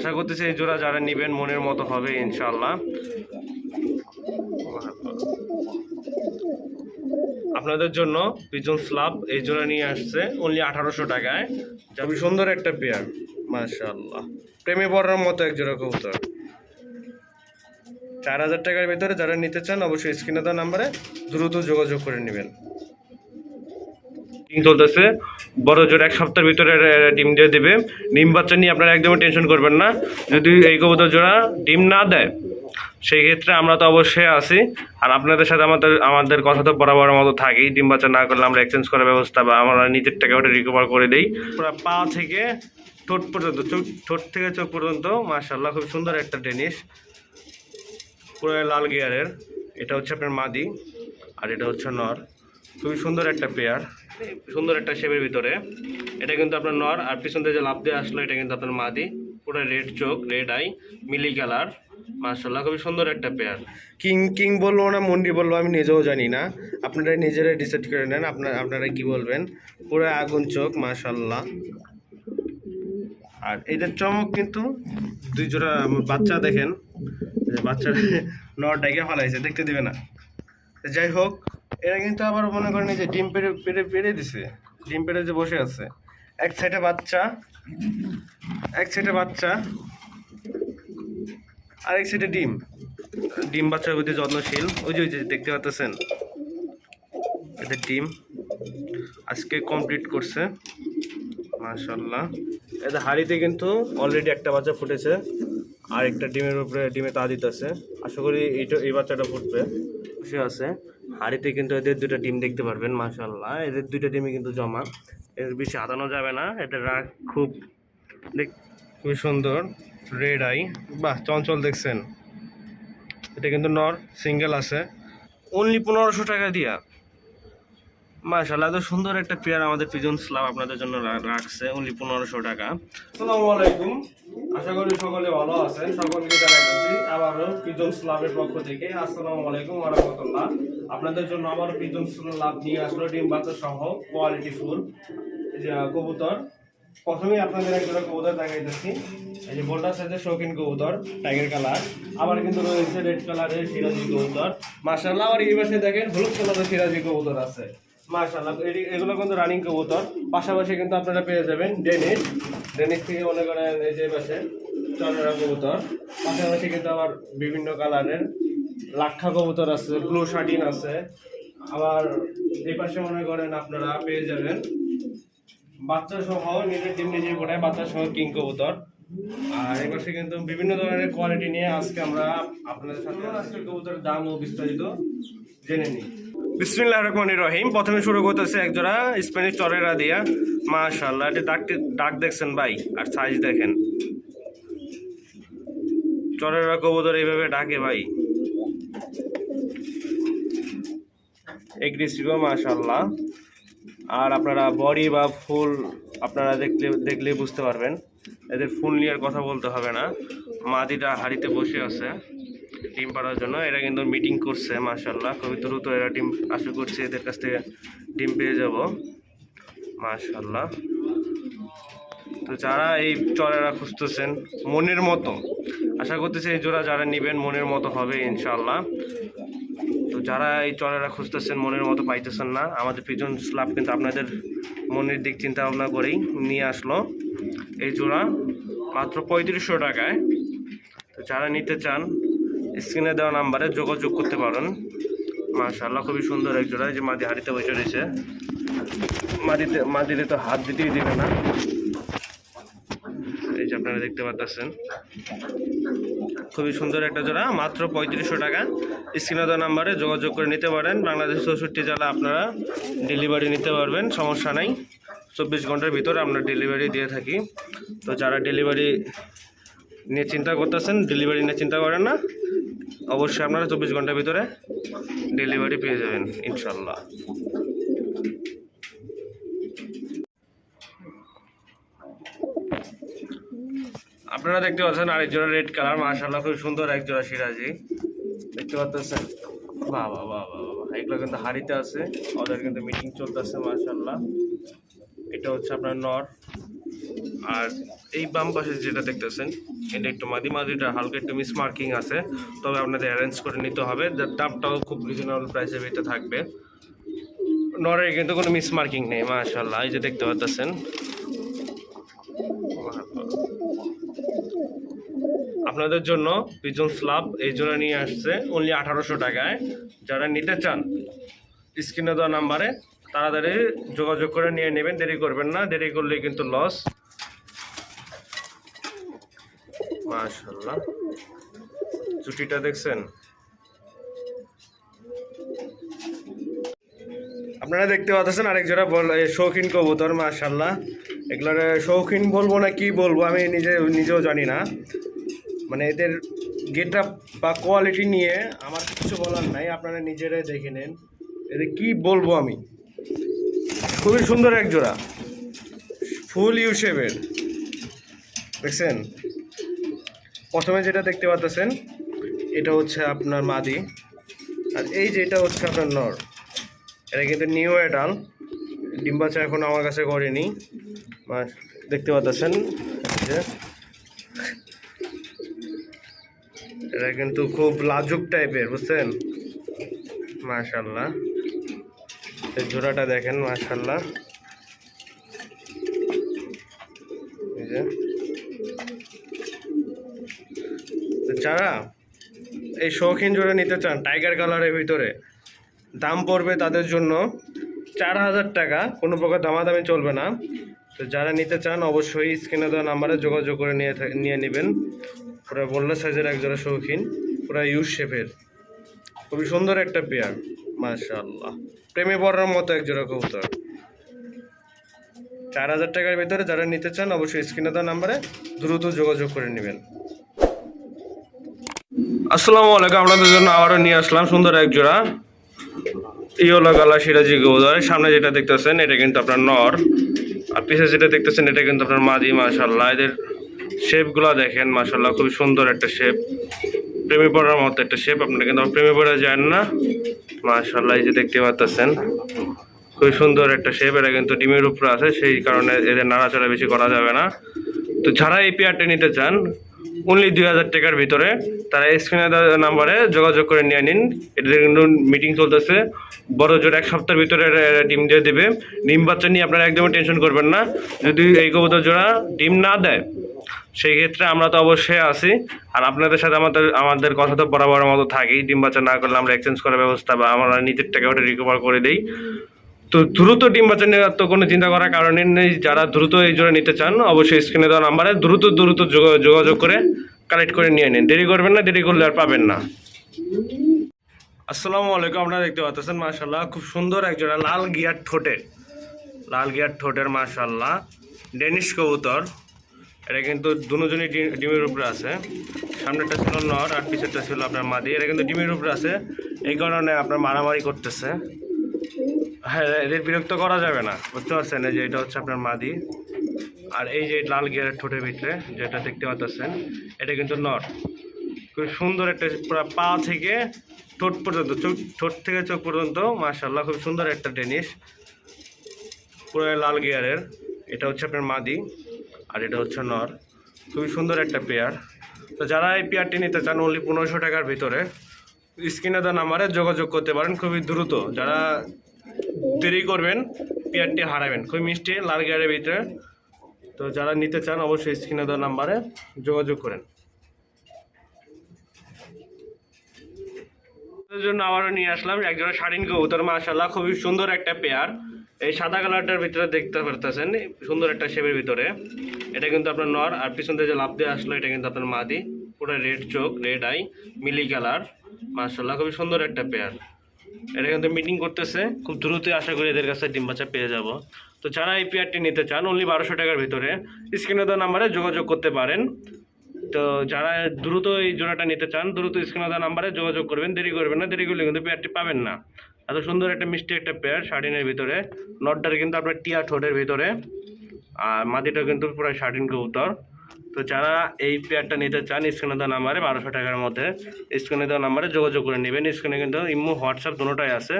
আশা করতেছি এই জোড়া যারা নেবেন, মনের মতো হবে ইনশাল্লাহ আপনাদের জন্য পিজন স্লাব এই জোড়া নিয়ে আসছে অনলি আঠারোশো টাকায়। খুবই সুন্দর একটা পেয়ার মাশাল্লাহ প্রেমে পড়ার মতো এক জোড়া কবুতর। চার হাজার টাকার ভিতরে যারা নিতে চান, অবশ্যই স্ক্রিনে দেওয়া নাম্বারে দ্রুত যোগাযোগ করে নেবেন। ডিম চলতেছে। বড় জোর এক সপ্তাহের ভিতরে ডিম দিয়ে দেবে। ডিম বাচ্চা নিয়ে আপনারা একদমই টেনশন করবেন না। যদি এই কবুতর জোড়া ডিম না দেয়, সেই ক্ষেত্রে আমরা তো অবশ্যই আছি। আর আপনাদের সাথে আমাদের আমাদের কথা তো বরাবর মতো থাকি ডিম বাচ্চা না করলে আমরা এক্সচেঞ্জ করার ব্যবস্থা বা আমরা নিজের টাকা ওটা রিকভার করে দিই। পা থেকে ঠোঁট পর্যন্ত, চোখ, ঠোঁট থেকে চোখ পর্যন্ত মাশাল্লাহ খুব সুন্দর একটা টেনিস পুরো লাল গিয়ারের এটা হচ্ছে আপনার মাদি, আর এটা হচ্ছে নর। খুবই সুন্দর একটা পেয়ার সুন্দর একটা শেপের ভিতরে। এটা কিন্তু আপনার নর, আর পিছন থেকে যে লাভ দিয়ে আসলো, এটা কিন্তু আপনার মাদি। পুরো রেড চোখ রেড আই মিলি কালার মার্শাল্লাহ খুবই সুন্দর একটা পেয়ার কিং কিং বলব না, মন্ডি বলব, আমি নিজেও জানি না। আপনারা নিজেরাই ডিসাইড করে নেন, আপনার, আপনারা কি বলবেন? পুরো আগুন চোখ মার্শাল্লাহ আর এদের চমক কিন্তু, দুই জোড়া বাচ্চা দেখেন। বাচ্চা ডাইকে ফলাইছে, দেখতে দিবে না। যাই হোক এরা কিন্তু আবার মনে করেন যে ডিম পেড়ে পেড়ে পেড়ে দিছে। ডিম পেড়ে যে বসে আছে। এক সাইডে বাচ্চা, এক সাইডে বাচ্চা আর এক সাইডে ডিম। ডিম বাচ্চার প্রতি যত্নশীল। ওই যে ওই যে দেখতে পাচ্ছেন? এদের ডিম। আজকে কমপ্লিট করছে। মাশাল্লাহ এদের হাড়িতে কিন্তু অলরেডি একটা বাচ্চা ফুটেছে। আর একটা ডিমের উপরে ডিমে তা দিতেছে। আশা করি এইটা, এই বাচ্চাটা ফুটবে। খুশি আছে। হাড়িতে কিন্তু এদের দুটো ডিম দেখতে পারবেন মাশাল্লাহ এদের দুইটা ডিমই কিন্তু জমা। এর বেশি হাতানো যাবে না। এটা রাগ খুব দেখ, খুবই সুন্দর। রেড আই বাহ, চঞ্চল দেখছেন। এটা কিন্তু নর, সিঙ্গেল আছে। অনলি পনেরোশো টাকা দিয়া। মাশাআল্লাহ, এত সুন্দর একটা পেয়ার আমাদের পিজন স্লাব আপনাদের জন্য রাখছে। অনলি পনেরোশো টাকা। আসসালামু আলাইকুম। আশা করি সকলে ভালো আছেন। সকলকে জানাচ্ছি আবারও পিজন স্লাবের পক্ষ থেকে। আসসালামু আলাইকুম রাহমাতুল্লাহ। আপনাদের জন্য আবারও পিজন লাভ নিয়ে আসলো ডিম বাচ্চা সহ কোয়ালিটি ফুল। কবুতর। প্রথমেই আপনাদের একজোড়া কবুতর দেখাইতেছি। এই যে, বোল্ডার সাইজের শৌখিন কবুতর টাইগার কালার আবার কিন্তু রয়েছে রেড কালারের সিরাজি কবুতর। মার্শাল্লাহ আবার এই পাশে দেখেন হলুদ কালারের সিরাজি কবুতর আছে। মার্শাল্লাহ এগুলো কিন্তু রানিং কবুতর। পাশাপাশি কিন্তু আপনারা পেয়ে যাবেন ডেনিস ডেনিস থেকে মনে করেন এই যে পাশে চন্দ্রা কবুতর। পাশাপাশি কিন্তু আবার বিভিন্ন কালারের লাক্ষা কবুতর আছে, ব্লু শার্টিন আছে। আবার এই পাশে মনে করেন আপনারা পেয়ে যাবেন। বাচ্চা সহ নিজের ডিম নিজে করে বাচ্চা সহ কিং কবুতর। আর এই পাশে কিন্তু বিভিন্ন ধরনের কোয়ালিটি নিয়ে আজকে আমরা আপনাদের সাথে আজকে কবুতরের দাম ও বিস্তারিত জেনে নিই। বিসমিল্লাহ রহমান রহিম। প্রথমে শুরু করতেছে একজোড়া স্প্যানিশ চরেরা দিয়া মাশাল্লাহ এটা ডাকটি ডাক দেখছেন ভাই, আর সাইজ দেখেন। চরেরা কবুতর এইভাবে ডাকে ভাই। এগ্রেসিভও মাশাল্লাহ আর আপনারা বডি বা ফুল আপনারা দেখলে, দেখলেই বুঝতে পারবেন। এদের ফুল নিয়ে কথা বলতে হবে না। মাদিটা হাড়িতে বসে আছে, ডিম পাড়ার জন্য। এরা কিন্তু মিটিং করছে মাশাল্লাহ খুবই দ্রুত এরা ডিম, আশা করছে এদের কাছ থেকে ডিম পেয়ে যাব। মাশাল্লাহ তো যারা এই চড়ারা খুঁজতেছেন, মনের মতো। আশা করতেছি এই জোড়া যারা নেবেন, মনের মতো হবে ইনশাল্লাহ তো যারা এই চড়ারা খুঁজতেছেন, মনের মতো পাইতেছেন না, আমাদের পিজন স্লাব কিন্তু আপনাদের মনের দিক চিন্তা ভাবনা করেই নিয়ে আসলো এই জোড়া, মাত্র পঁয়ত্রিশশো টাকায়। তো যারা নিতে চান, স্ক্রিনে দেওয়া নাম্বারে যোগাযোগ করতে পারেন। মাশাআল্লাহ, খুবই সুন্দর এক জোড়া যে মাদি হাড়িতে বসে রয়েছে। মাটিতে মাদিতে তো হাত দিতেই দেবে না। যে আপনারা দেখতে পাচ্ছেন খুবই সুন্দর একটা জোড়া, মাত্র পঁয়ত্রিশশো টাকা। স্ক্রিনে দেওয়া নাম্বারে যোগাযোগ করে নিতে পারেন। বাংলাদেশ চৌষট্টি জেলা আপনারা ডেলিভারি নিতে পারবেন, সমস্যা নাই। চব্বিশ ঘণ্টার ভিতরে আমরা ডেলিভারি দিয়ে থাকি। তো যারা ডেলিভারি নিয়ে চিন্তা করতেছেন ডেলিভারি নিয়ে চিন্তা করেন না। অবশ্যই আপনারা চব্বিশ ঘণ্টার ভিতরে ডেলিভারি পেয়ে যাবেন, ইনশাল্লাহ। আপনারা দেখতে পাচ্ছেন আরেক জোড়া রেড কালার, মাশাআল্লাহ খুব সুন্দর এক জোড়া সিরাজি। দেখতে পাচ্ছেন বাহ বাহ বাহ বাহ। এগুলো কিন্তু হাড়িতে আছে, ওদের কিন্তু মিটিং চলতেছে, মাশাআল্লাহ। এটা হচ্ছে আপনার নর। আর এই বাম পাশে যেটা দেখতেছেন, এটা একটু মাদি মাদিটা হালকা একটু মিস মার্কিং আছে। তবে আপনাদের অ্যারেঞ্জ করে নিতে হবে যার দামটাও খুব রিজনেবল প্রাইসের ভিতরে থাকবে। নরের কিন্তু কোনো মিস মার্কিং নেই মাশাল্লাহ এই যে দেখতে পাচ্ছেন আপনাদের জন্য পিজন স্লাব এই জন্য নিয়ে আসছে অনলি আঠারোশো টাকায়। যারা নিতে চান, স্ক্রিনে দেওয়া নাম্বারে তাড়াতাড়ি যোগাযোগ করে নিয়ে নেবেন, দেরি করবেন না, দেরি করলে কিন্তু লস মাশাল্লাহ চুটিটা দেখছেন? আপনারা দেখতে পাচ্ছেন, আরেক জোড়া বল- শৌখিন কবুতর মাশাল্লাহ এগুলোর শৌখিন বলব না কি বলব, আমি নিজে, নিজেও জানি না। মানে এদের গেট আপ বা কোয়ালিটি নিয়ে আমার কিছু বলার নাই, আপনারা নিজেরাই দেখে নেন। এদের কি বলব আমি? খুবই সুন্দর এক জোড়া। ফুল ইউ শেপের দেখছেন? প্রথমে যেটা দেখতে পাচ্ছেন, এটা হচ্ছে আপনার মাদি। আর এই যে এটা হচ্ছে আপনার নর। এটা কিন্তু নিউ এডাল ডিম্বাচা এখন আমার কাছে করেনি দেখতে পাচ্ছেন? যে এটা কিন্তু খুব লাজুক টাইপের, বুঝছেন? মাশাল্লাহ এই জোড়াটা দেখেন মাশাল্লাহ যারা এই শৌখিন জোড়া নিতে চান, টাইগার কালারের ভিতরে, দাম পড়বে তাদের জন্য চার হাজার টাকা। কোনো প্রকার দামাদামি চলবে না। তো যারা নিতে চান, অবশ্যই স্ক্রিনে দেওয়া নাম্বারে যোগাযোগ করে নিয়ে নিয়ে নেবেন। পুরো বললে সাইজের একজোড়া শৌখিন, পুরো ইউজ শেপের খুবই সুন্দর একটা পেয়ার মাশাআল্লাহ। প্রেমে পড়ার মতো একজোড়া কবুতর। চার হাজার টাকার ভিতরে যারা নিতে চান, অবশ্যই স্ক্রিনে দেওয়া নাম্বারে দ্রুত যোগাযোগ করে নেবেন। আসসালামু আলাইকুম, আপনাদের জন্য আবারও নিয়ে আসলাম সুন্দর এক জোড়া ইয়োলা গালা সিরাজি গৌদার সামনে যেটা দেখতেছেন, এটা কিন্তু আপনার নর। আর পিছে যেটা দেখতেছেন, এটা কিন্তু আপনার মাদি মাশাল্লাহ এদের শেপগুলো দেখেন মাসাল্লাহ খুবই সুন্দর একটা শেপ। প্রেমী পড়ার মতো একটা শেপ, আপনারা কিন্তু প্রেমে পড়া যান না। মাসাল্লাহ এই যে দেখতে পাচ্ছেন, খুবই সুন্দর একটা শেপ, এটা কিন্তু ডিমের উপরে আছে, সেই কারণে এদের নাড়াচাড়া বেশি করা যাবে না। তো যারা এই পেয়ারটা নিতে চান অনলি দুই হাজার টাকার ভিতরে। তারা স্ক্রিনে নাম্বারে যোগাযোগ করে নিয়ে নিন। এটা কিন্তু মিটিং চলতেছে। বড় জোর এক সপ্তাহের ভিতরে ডিম দিয়ে দেবে। ডিম বাচ্চা নিয়ে আপনারা একদমই টেনশন করবেন না। যদি এই কবুতর জোড়া ডিম না দেয়, সেই ক্ষেত্রে আমরা তো অবশ্যই আছি। আর আপনাদের সাথে আমাদের আমাদের কথা তো বরাবর মতো থাকেই। ডিম বাচ্চা না করলে আমরা এক্সচেঞ্জ করার ব্যবস্থা বা আমরা নিজের টাকা ওটা রিকভার করে দিই। তো দ্রুত ডিম নেওয়ার তো কোনো চিন্তা করার কারণে নেই। যারা দ্রুত এই জন্য নিতে চান, অবশ্যই স্ক্রিনে দেওয়া নাম্বারে দ্রুত দ্রুত যোগা- যোগাযোগ করে কালেক্ট করে নিয়ে নিন। দেরি করবেন না, দেরি করলে আর পাবেন না। আসসালামু আলাইকুম, আপনারা দেখতে পাচ্ছেন মাশাল্লাহ খুব সুন্দর একজোড়া লাল গিয়ার ঠোঁটে লাল গিয়ার ঠোঁটের মাশাল্লাহ ডেনিশ কবুতর। এটা কিন্তু দুজনই ডিমের উপরে আছে। সামনেটা ছিল নর, আর পিছেরটা ছিল আপনার মাদি। এটা কিন্তু ডিমের উপরে আছে। এই কারণে আপনার মারামারি করতেছে। এদের বিরক্ত করা যাবে না। বুঝতে পারছেন? এই যে এটা হচ্ছে আপনার মাদি। আর এই যে লাল গিয়ারের ঠোঁটের ভিতরে, যেটা দেখতে পাচ্ছেন, এটা কিন্তু নর খুব সুন্দর একটা পা থেকে ঠোঁট পর্যন্ত, চোখ, ঠোঁট থেকে চোখ পর্যন্ত মাশাল্লাহ খুব সুন্দর একটা টেনিস পুরো লাল গিয়ারের। এটা হচ্ছে আপনার মাদি, আর এটা হচ্ছে নর। খুবই সুন্দর একটা পেয়ার। তো যারা এই পেয়ারটি নিতে চান অনলি পনেরোশো টাকার ভিতরে, স্ক্রিনে দেওয়া নাম্বারে যোগাযোগ করতে পারেন, খুবই দ্রুত। যারা দেরি করবেন, পেয়ারটি হারাবেন। খুবই মিষ্টি, লাল গিয়ারের ভিতরে। তো যারা নিতে চান, অবশ্যই স্ক্রিনে দেওয়া নাম্বারে যোগাযোগ করেন। জন্য আবারও নিয়ে আসলাম একজোড়া শাড়িন কবুতর মাশাল্লাহ খুবই সুন্দর একটা পেয়ার। এই সাদা কালারটার ভিতরে দেখতে পারতেছেন, সুন্দর একটা শেপের ভিতরে। এটা কিন্তু আপনার নর, আর পিছন থেকে যে লাভ দিয়ে আসলো, এটা কিন্তু আপনার মাদি। পুরো রেড চোখ, রেড আই, মিলি কালার মাশাল্লাহ খুবই সুন্দর একটা পেয়ার। এটা কিন্তু মিটিং করতেছে। খুব দ্রুতই আশা করি এদের কাছে ডিম বাচ্চা পেয়ে যাব। তো যারা এই পেয়ারটি নিতে চান অনলি বারোশো টাকার ভিতরে স্ক্রিনে দেওয়া নাম্বারে যোগাযোগ করতে পারেন। তো যারা দ্রুত এই জোড়াটা নিতে চান, দ্রুত স্ক্রিনে দেওয়া নাম্বারে যোগাযোগ করবেন। দেরি করবেন না, দেরি করলে কিন্তু পেয়ারটি পাবেন না। এত সুন্দর একটা মিষ্টি একটা পেয়ার শার্টিনের ভিতরে। নটটার কিন্তু আপনার টিয়া ঠোঁটের ভিতরে। আর মাদিটা কিন্তু পুরো শার্টিন কবুতর তো যারা এই পেয়ারটা নিতে চান স্ক্রিনে দেওয়া নাম্বারে বারোশো টাকার মধ্যে স্ক্রিনে দেওয়া নাম্বারে যোগাযোগ করে নেবেন। স্ক্রিনে কিন্তু ইমো, হোয়াটসঅ্যাপ দুটোটাই আছে।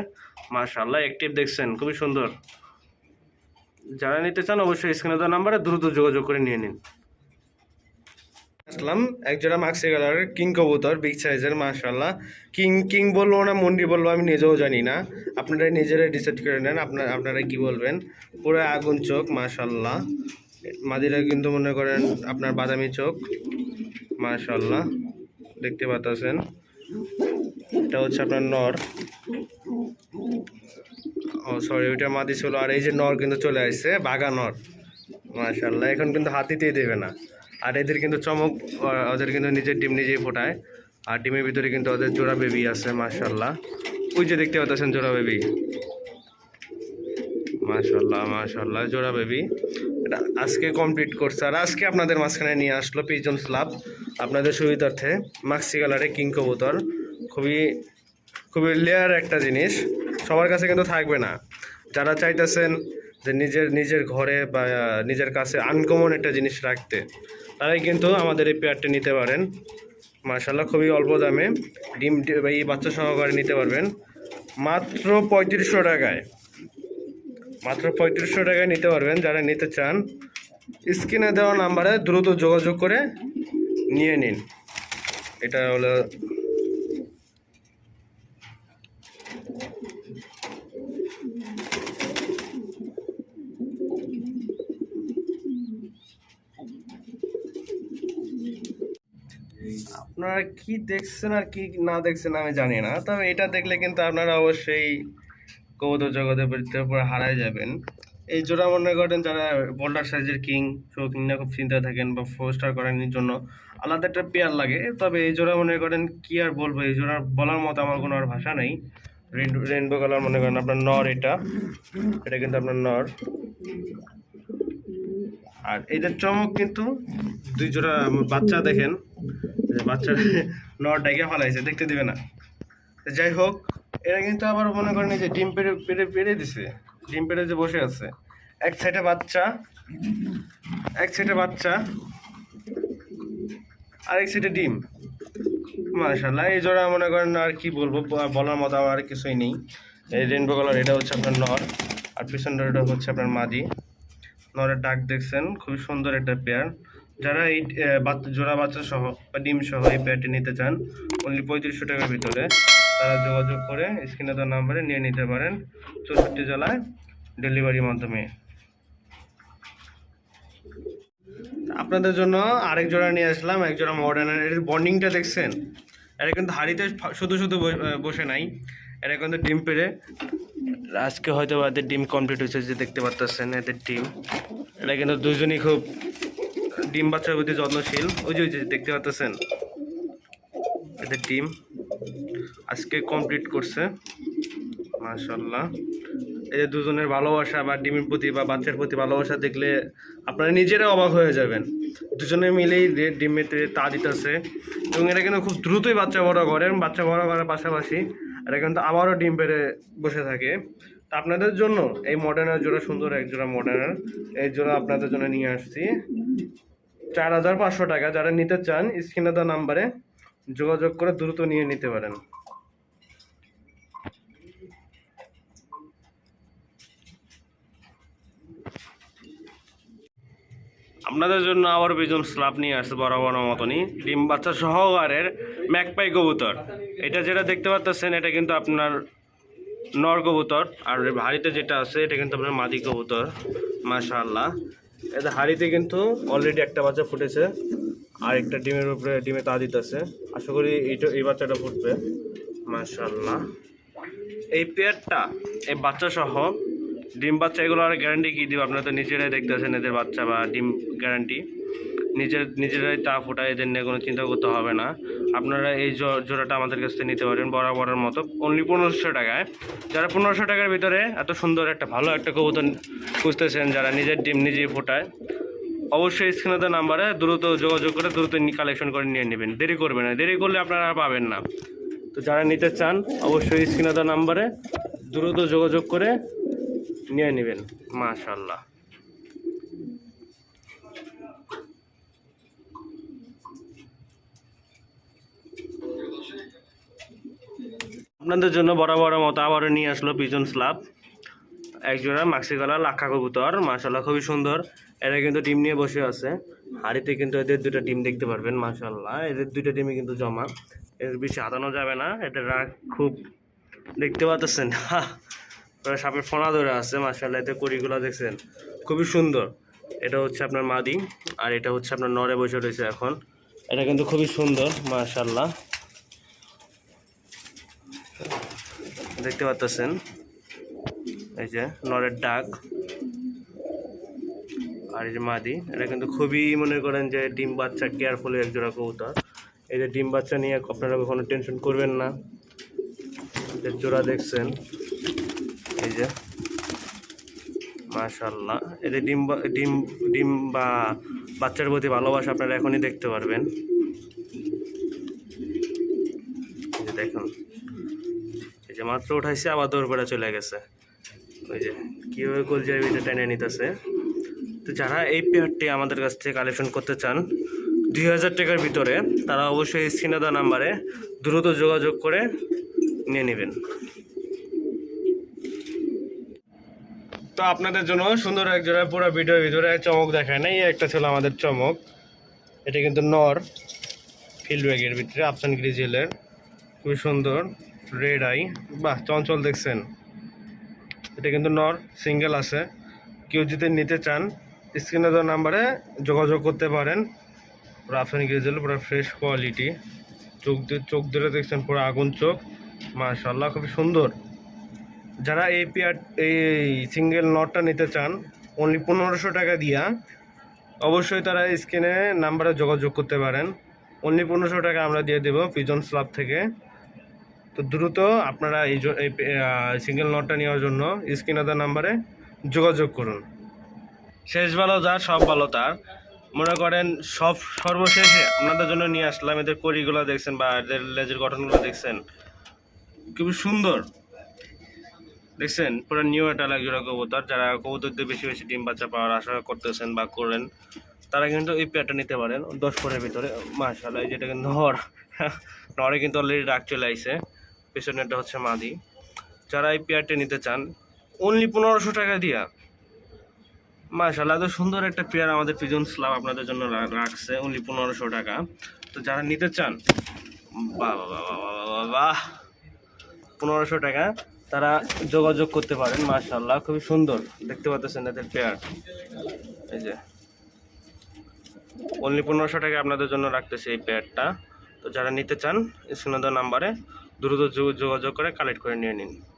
মাশাল্লাহ অ্যাক্টিভ দেখছেন, খুবই সুন্দর। যারা নিতে চান, অবশ্যই স্ক্রিনে দেওয়া নাম্বারে দ্রুত যোগাযোগ করে নিয়ে নিন। আসলাম, একজোড়া মাক্সি কালারের কিং কবুতর বিগ সাইজের মাশাল্লাহ কিং কিং বলব না, মন্ডি বলব, আমি নিজেও জানি না। আপনারা নিজেরাই ডিসাইড করে নেন, আপনার আপনারা কি বলবেন। পুরো আগুন চোখ মাশাল্লাহ মাদিরা কিন্তু মনে করেন আপনার বাদামি চোখ। মাশাল্লাহ দেখতে পাচ্ছেন। এটা হচ্ছে আপনার নর। ও সরি ওইটা মাদি ছিল, আর এই যে নর কিন্তু চলে আসছে, বাঘা নর। মাশাল্লাহ এখন কিন্তু হাতিতেই দেবে না। আর এদের কিন্তু চমক ওদের কিন্তু নিজের ডিম নিজেই ফোটায়। আর ডিমের ভিতরে কিন্তু ওদের জোড়া বেবি আছে মাশাল্লাহ ওই যে দেখতে পাচ্ছেন জোড়া বেবি। মাশাল্লাহ মাশাল্লাহ জোড়া বেবি। আজকে কমপ্লিট করছে আর আজকে আপনাদের মাঝখানে নিয়ে আসলো পিজন স্লাব আপনাদের সুবিধার্থে মাক্সি কালারে কিং কবুতর খুবই খুবই লেয়ার একটা জিনিস। সবার কাছে কিন্তু থাকবে না। যারা চাইতেছেন যে নিজের নিজের ঘরে বা নিজের কাছে আনকমন একটা জিনিস রাখতে, তারাই কিন্তু আমাদের এই পেয়ারটি নিতে পারেন। মার্শাল্লাহ খুবই অল্প দামে। ডিম, এই বাচ্চা সহকারে নিতে পারবেন। মাত্র পঁয়ত্রিশশো টাকায়। মাত্র পঁয়ত্রিশশো টাকায় নিতে পারবেন, যারা নিতে চান। স্ক্রিনে দেওয়া নাম্বারে দ্রুত যোগাযোগ করে নিয়ে নিন। এটা হলো আপনারা কি দেখছেন আর কি না দেখছেন আমি জানি না, তবে এটা দেখলে কিন্তু আপনারা অবশ্যই কবুতর ভিতরে পুরো হারাই যাবেন। এই জোড়া মনে করেন যারা বোল্ডার সাইজের কিং শো কিং না খুব চিন্তা থাকেন বা ফোর স্টার করানোর জন্য। আলাদা একটা পেয়ার লাগে, তবে এই জোড়া মনে করেন কি আর বলব, এই জোড়া বলার মতো আমার কোনো আর ভাষা নেই। রেনবো কালার মনে করেন আপনার নর এটা। এটা কিন্তু আপনার নর। আর এদের চমক কিন্তু দুই জোড়া বাচ্চা দেখেন বাচ্চা নর ডাইকে ফেলাইছে, দেখতে দিবে না। যাই হোক এরা কিন্তু আবার মনে করেন যে ডিম পেড়ে পেড়ে পেড়ে দিছে। ডিম পেড়ে যে বসে আছে। এক সাইডে বাচ্চা, এক সাইডে বাচ্চা আর এক সাইডে ডিম। মাশাল্লাহ এই জোড়া মনে করেন আর কি বলব বলার মতো আমার আর কিছুই নেই। এই রেনবো কালার এটা হচ্ছে আপনার নর, আর পিছনটা এটা হচ্ছে আপনার মাদি। নরের ডাক দেখছেন, খুবই সুন্দর একটা পেয়ার যারা এই জোড়া বাচ্চা সহ বা ডিম সহ এই পেয়ারটি নিতে চান অনলি পঁয়ত্রিশশো টাকার ভিতরে। তারা যোগাযোগ করে স্ক্রিনে দেওয়া নাম্বারে নিয়ে নিতে পারেন চৌষট্টি জেলায় ডেলিভারির মাধ্যমে। আপনাদের জন্য আরেক জোড়া নিয়ে আসলাম, এক জোড়া মডার্নের এর বন্ডিংটা দেখছেন? এটা কিন্তু হাড়িতে শুধু শুধু বস- নাই এটা কিন্তু ডিম পেড়ে, আজকে হয়তো এদের ডিম কমপ্লিট হয়েছে, যে দেখতে পাচ্ছেন এদের ডিম। এটা কিন্তু দুজনই খুব ডিম বাচ্চার প্রতি যত্নশীল। ওই যে ওই যে, দেখতে পাচ্ছেন এদের ডিম। আজকে কমপ্লিট করছে। মাশাল্লাহ এই দুজনের ভালোবাসা বা ডিমের প্রতি বা বাচ্চার প্রতি ভালোবাসা দেখলে আপনারা নিজেরা অবাক হয়ে যাবেন। দুজনে মিলেই রে- ডিমেতে তা দিতেছে। এবং এরা কিন্তু খুব দ্রুতই বাচ্চা বড় করে। বাচ্চা বড় করার পাশাপাশি এরা কিন্তু আবারও ডিম পেড়ে বসে থাকে। তা আপনাদের জন্য এই মডার্নের জোড়া, সুন্দর এক জোড়া মডার্নের। এই জোড়া আপনাদের জন্য নিয়ে আসছি। চার হাজার পাঁচশো টাকা। যারা নিতে চান, স্ক্রিনে দেওয়া নাম্বারে যোগাযোগ করে দ্রুত নিয়ে নিতে পারেন। আপনাদের জন্য আবার বিজন স্লাব নিয়ে আসছে বড় মতনই। ডিম বাচ্চা সহকারের ম্যাকপাই কবুতর। এটা যেটা দেখতে পাচ্ছেন, এটা কিন্তু আপনার নর কবুতর। আর হাড়িতে যেটা আছে, এটা কিন্তু আপনার মাদি কবুতর। মাশাআল্লাহ। এটা হাড়িতে কিন্তু অলরেডি একটা বাচ্চা ফুটেছে। আর একটা ডিমের উপরে ডিমে তা দিতেছে। আশা করি এইটা এই বাচ্চাটা ফুটবে। মাশাআল্লাহ। এই পেয়ারটা, এই বাচ্চা সহ ডিম বাচ্চা, এগুলো আর গ্যারান্টি কী দিব? আপনারা তো নিজেরাই দেখতেছেন এদের বাচ্চা বা ডিম গ্যারান্টি নিজের নিজেরাই তা ফোটা এদের নিয়ে কোনো চিন্তা করতে হবে না। আপনারা এই জোড়াটা আমাদের কাছ থেকে নিতে পারেন বরাবরের মতো। অনলি পনেরোশো টাকায়। যারা পনেরোশো টাকার ভিতরে এত সুন্দর একটা ভালো একটা কবুতর খুঁজতেছেন, যারা নিজের ডিম নিজেই ফোটায় অবশ্যই স্ক্রিনে দেওয়া নাম্বারে দ্রুত যোগাযোগ করে দ্রুত কালেকশন করে নিয়ে নেবেন। দেরি করবেন না। দেরি করলে আপনারা আর পাবেন না। তো যারা নিতে চান, অবশ্যই স্ক্রিনে দেওয়া নাম্বারে দ্রুত যোগাযোগ করে নিয়ে নেবেন। মাশাল্লাহ আপনাদের জন্য বড় বড় মতো আবারও নিয়ে আসলো পিজন স্লাব একজোড়া মাক্সি কালার লাক্ষা কবুতর মাশাল্লাহ খুবই সুন্দর। এরা কিন্তু ডিম নিয়ে বসে আছে। হাড়িতে কিন্তু এদের দুটো ডিম দেখতে পারবেন মাশাল্লাহ এদের দুটো ডিমই কিন্তু জমা। এর বেশি হাতানো যাবে না। এটা রাগ খুব দেখতে পাচ্ছেন। সাপের ফোনা ধরে আছে মাশাল্লাহ এতে কড়িগুলো দেখছেন। খুবই সুন্দর। এটা হচ্ছে আপনার মাদি আর এটা হচ্ছে আপনার নরে বসে রয়েছে এখন। এটা কিন্তু খুবই সুন্দর মাশাল্লাহ দেখতে পাচ্ছেন। এই যে নরের ডাক। আর এই যে মাদি, এটা কিন্তু খুবই মনে করেন যে ডিম বাচ্চা কেয়ারফুলি একজোড়া কবুতর। এই যে ডিম বাচ্চা নিয়ে আপনারা কখনো টেনশন করবেন না। যে জোড়া দেখছেন, এই যে। মাশাল্লাহ এদের ডিম ডিম ডিম বা বাচ্চার প্রতি ভালোবাসা আপনারা এখনই দেখতে পারবেন। দেখুন, এই যে মাত্র উঠাইছে, আবার দৌড় করে চলে গেছে। ওই যে কীভাবে কলজার ভিতরে টেনে নিতেছে। তো যারা এই পেয়ারটি আমাদের কাছ থেকে কালেকশন করতে চান, দুই হাজার টাকার ভিতরে তারা অবশ্যই দেওয়া নাম্বারে দ্রুত যোগাযোগ করে নিয়ে নেবেন। তো আপনাদের জন্য সুন্দর এক জোড়া পুরো ভিডিওর ভিতরে চমক দেখায় না এই একটা ছিল আমাদের চমক। এটা কিন্তু নর ফিল্ড ব্যাগের ভিতরে আফসান গ্রিজেলের খুবই সুন্দর রেড আই বাহ, চঞ্চল দেখছেন। এটা কিন্তু নর, সিঙ্গেল আছে। কেউ যদি নিতে চান, স্ক্রিনে দেওয়া নাম্বারে যোগাযোগ করতে পারেন। পুরো আফসান পুরো ফ্রেশ কোয়ালিটি চোখ চোখ ধরে দেখছেন, পুরো আগুন চোখ। মাশাল্লাহ খুবই সুন্দর। যারা এই পেয়ার এই সিঙ্গেল নটটা নিতে চান অনলি পনেরোশো টাকা দিয়া, অবশ্যই তারা স্ক্রিনে নাম্বারে যোগাযোগ করতে পারেন। অনলি পনেরোশো টাকা আমরা দিয়ে দেবো পিজন স্লাব থেকে। তো দ্রুত আপনারা এই সিঙ্গেল নটটা নেওয়ার জন্য স্ক্রিনে দেওয়া নাম্বারে যোগাযোগ করুন। শেষ ভালো যার সব ভালো তার মনে করেন সব সর্বশেষে আপনাদের জন্য নিয়ে আসলাম। এদের কড়িগুলো দেখছেন বা এদের লেজের গঠনগুলো দেখছেন। খুবই সুন্দর। দেখছেন, পুরো নিউ একটা একজোড়া কবুতর। যারা কবুতর দিয়ে বেশি বেশি ডিম বাচ্চা পাওয়ার আশা করতেছেন বা করেন, তারা কিন্তু এই পেয়ারটা নিতে পারেন। দশ পরের ভিতরে মাশাল্লাহ যেটা কিন্তু নর, নরে কিন্তু অলরেডি ডাক চলে আইছে। পেছনেরটা হচ্ছে মাদি। যারা এই পেয়ারটি নিতে চান অনলি পনেরোশো টাকা দিয়া। মাশাল্লাহ এত সুন্দর একটা পেয়ার আমাদের পিজন স্লাব আপনাদের জন্য রাখছে অনলি পনেরোশো টাকা। তো যারা নিতে চান, বাহ বাহ বাহ পনেরোশো টাকা, তারা যোগাযোগ করতে পারেন মাশাল্লাহ খুবই সুন্দর। দেখতে পাচ্ছেন এদের পেয়ার এই যে। অনলি পনেরোশো টাকা আপনাদের জন্য রাখতেছে এই পেয়ারটা তো যারা নিতে চান, স্ক্রিনে দেওয়া নাম্বারে দ্রুত যোগ- যোগাযোগ করে কালেক্ট করে নিয়ে নিন।